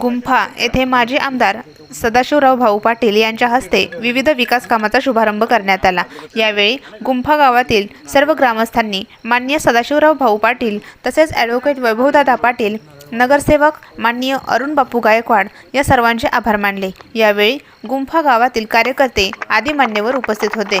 गुंफा येथे माजी आमदार सदाशिवराव भाऊ पाटील यांच्या हस्ते विविध विकास कामाचा शुभारंभ करण्यात आला. यावेळी गुंफा गावातील सर्व ग्रामस्थांनी मान्य सदाशिवराव भाऊ पाटील तसेच ॲडव्होकेट वैभवदादा पाटील नगरसेवक माननीय अरुण बापू गायकवाड या सर्वांचे आभार मानले. यावेळी गुंफा गावातील कार्यकर्ते आदी मान्यवर उपस्थित होते.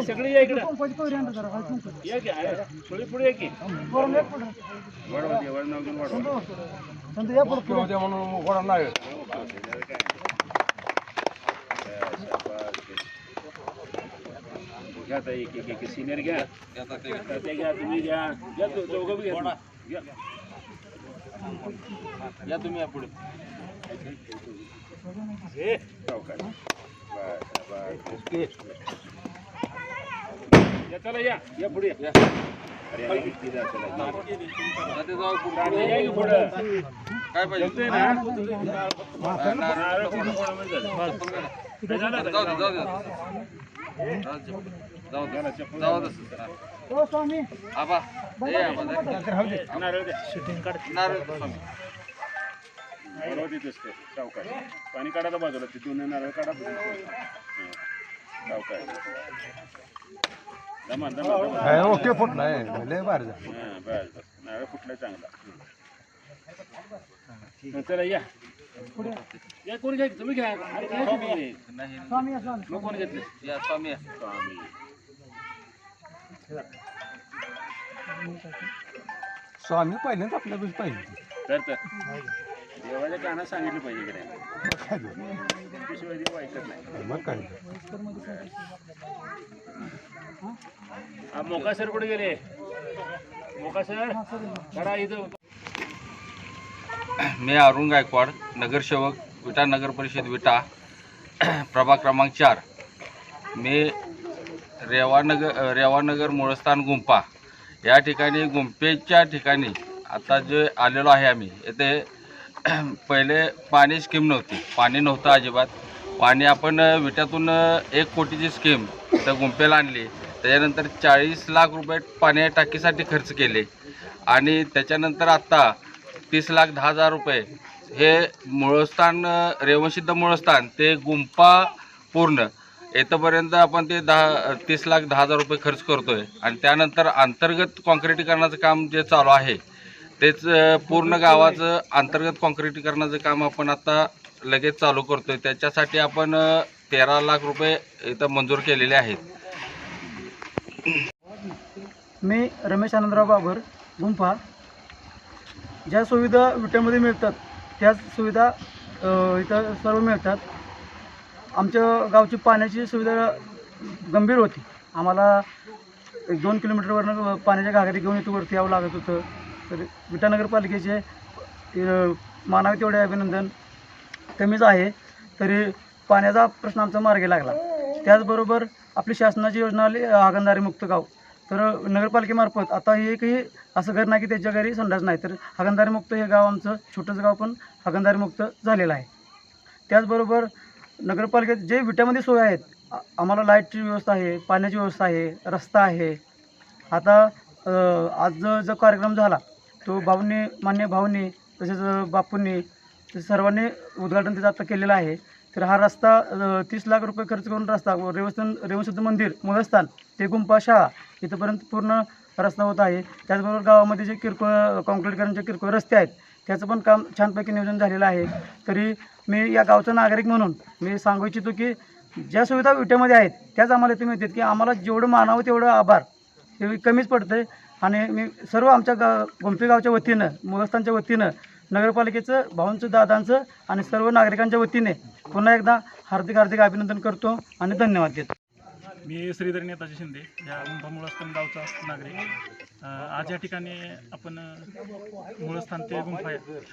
सगळी या इकडे. या की. थोडी पुढे या की. वाढवा ते, वाढ नाव घेऊन वाढवा. घ्या आता एक एक एक सिनियर घ्या. ते घ्या तुम्ही घ्या. घ्या बी घ्या. घ्या. या तुम्ही या पुढे. हे, चला या या पुढे या अरे अरे, किती जा, चला, या. गाडी या की पुढं. जमतंय ना? नारळ. काय झालं. नारळ द्या. बरोबर तिथेच ते, सावकाश. पाणी काढा तर बाजूला ते दोन नारळ काढा हं. सावकाश दमा दमा दमा ओके फुट नाही लय भारी झालं. हां, बस बस नारळ फुटला चांगला. चला या. या कोण घ्या? तुम्ही घ्या. अरे घ्या तुम्ही. मग कोण घेतले. या स्वामी स्वामी. स्वामी पहिल्यांदा आपल्या पाहिजे तर तर. देवाच्या कानात सांगितलं पाहिजे की नाही? शिवाय देव ऐकत नाही मग काय? हा, मोका सर कुठे गेले? मोका सर करा इथं. मी अरुण गायकवाड नगरसेवक विटा नगर परिषद विटा. प्रभाग क्रमांक चार. मी रेवानगर रेवानगर मूळस्थान गुंफा या ठिकाणी गुंफेच्या ठिकाणी आता जे आलेलो आहे आम्ही येथे पहिले पाणी स्कीम नव्हती. पाणी नव्हतं अजिबात. पाणी आपण विट्यातून एक कोटीची स्कीम त्या गुंफेला आणली. त्याच्यानंतर चाळीस लाख रुपये पाण्या टाकीसाठी खर्च केले. आणि त्याच्यानंतर आत्ता तीस लाख दहा हजार रुपये. हे मूळस्थान अ, रेवणसिद्ध मूळस्थान ते गुंपा पूर्ण. येथपर्यंत आपण ते दहा तीस लाख दहा हजार रुपये खर्च करतोय. आणि त्यानंतर अंतर्गत कॉन्क्रिटीकरणाचं काम जे चालू आहे तेच पूर्ण गावाचं अंतर्गत कॉन्क्रिटीकरणाचं काम आपण आता लगेच चालू करतोय. त्याच्यासाठी आपण तेरा लाख रुपये इथं मंजूर केलेले आहेत. मी रमेश आनंदराव बाबर गुंफा. ज्या सुविधा विट्यामध्ये मिळतात त्याच सुविधा इथं सर्व मिळतात. आमच्या गावची पाण्याची सुविधा गंभीर होती. आम्हाला एक दोन किलोमीटरवरनं पाण्याच्या घागरी घेऊन इथं वरती यावं लागत होतं. तर विटा नगरपालिकेचे मानावे तेवढे अभिनंदन. कमीच आहे तरी पाण्याचा प्रश्न आमचा मार्गी लागला. त्याचबरोबर आपली शासनाची योजना आली अ, हागणदारी मुक्त गाव. तर नगरपालिकेमार्फत आता हे एकही असं घर नाही की त्याच्या घरी संडास नाही तर हागणदारी मुक्त हे गाव आमचं छोटंसं गाव पण हागणदारी मुक्त झालेलं आहे. त्याचबरोबर नगरपालिकेत जे विट्यामध्ये सोय आहेत आम्हाला लाईटची व्यवस्था आहे पाण्याची व्यवस्था आहे रस्ता आहे. आता आज जो कार्यक्रम झाला तो भाऊंनी मान्य भाऊंनी तसेच बापूंनी ते सर्वांनी उद्घाटन त्याचं आता केलेलं आहे. तर हा रस्ता तीस लाख रुपये खर्च करून रस्ता रेवसन रेवसिद्ध मंदिर मूलस्थान ते गुंपा शाळा इथंपर्यंत पूर्ण रस्ता होत आहे. त्याचबरोबर गावामध्ये जे किरकोळ कॉन्क्रीटकरणचे किरकोळ रस्ते आहेत त्याचं पण काम छानपैकी नियोजन झालेलं आहे. तरी मी या गावचा नागरिक म्हणून मी सांगू इच्छितो की ज्या सुविधा विट्यामध्ये आहेत त्याच आम्हाला इथे मिळतात की आम्हाला जेवढं मानावं तेवढं आभार. हे कमीच पडतं आहे आणि मी सर्व आमच्या गा गोंपे गावच्या वतीनं मुलस्थानच्या वतीनं नगरपालिकेचं भाऊंचं दादांचं आणि सर्व नागरिकांच्या वतीने पुन्हा एकदा हार्दिक हार्दिक अभिनंदन करतो आणि धन्यवाद देतो. मी श्रीधर नेताजी शिंदे या मुंबा मुळस्थान गावचा नागरिक. आज या ठिकाणी आपण मुळस्थान ते गुंफा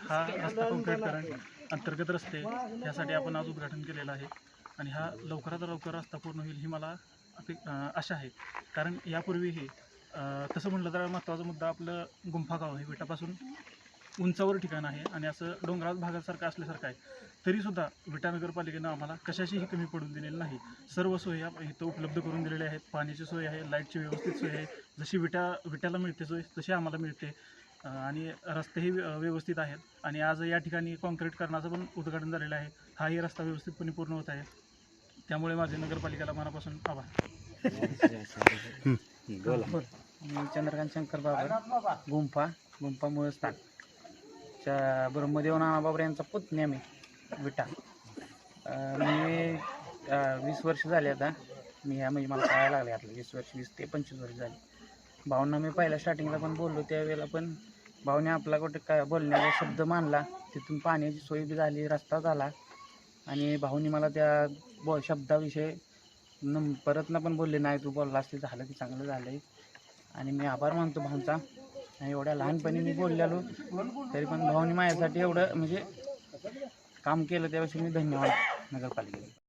हा रस्ता कॉन्क्रीटकरण अंतर्गत रस्ते यासाठी आपण आज उद्घाटन केलेलं आहे. आणि हा लवकरात लवकर रस्ता पूर्ण होईल ही मला अपे आशा आहे. कारण यापूर्वीही तसं म्हटलं तर महत्त्वाचा मुद्दा आपलं गुंफा गाव विटापासून उंचावर ठिकाण आहे आणि असं डोंगराळ भागासारखं असल्यासारखं आहे. तरीसुद्धा विटा नगरपालिकेनं आम्हाला कशाचीही कमी पडून दिलेली नाही. सर्व सोयी इथं उपलब्ध करून दिलेल्या आहेत. पाण्याची सोय आहे लाईटची व्यवस्थित सोय आहे. जशी विटा विट्याला मिळते सोय तशी आम्हाला मिळते. आणि रस्तेही व्यवस्थित आहेत. आणि आज या ठिकाणी कॉन्क्रीट करण्याचं पण उद्घाटन झालेलं आहे. हाही रस्ता व्यवस्थितपणे पूर्ण होत आहे. त्यामुळे माझे नगरपालिकेला मनापासून आभार. मी चंद्रकांत शंकर बाबर. गुंफा. गुंफा मुळस्थान च्या ब्रह्मदेव नानाबाबर यांचा पुतण्या मी विटा. मी वीस वर्ष झाले आता. मी ह्या म्हणजे मला कळायला लागले आता. वीस वर्ष वीस ते पंचवीस वर्ष झाली. भावना मी पहिल्या स्टार्टिंगला पण बोललो त्यावेळेला पण भाऊने आपला कुठे काय बोलण्याचा शब्द मानला. तिथून पाण्याची सोय बी झाली रस्ता झाला. आणि भाऊनी मला त्या ब शब्दाविषयी न परतनं पण बोलले नाही तू बोलला असते झालं की चांगलं झालं आहे आणि मी आभार मानतो भाऊंचा. आणि एवढ्या लहानपणी मी बोललेलो तरी पण भाऊनी माझ्यासाठी एवढं म्हणजे काम केलं त्याविषयी मी धन्यवाद नगरपालिकेला.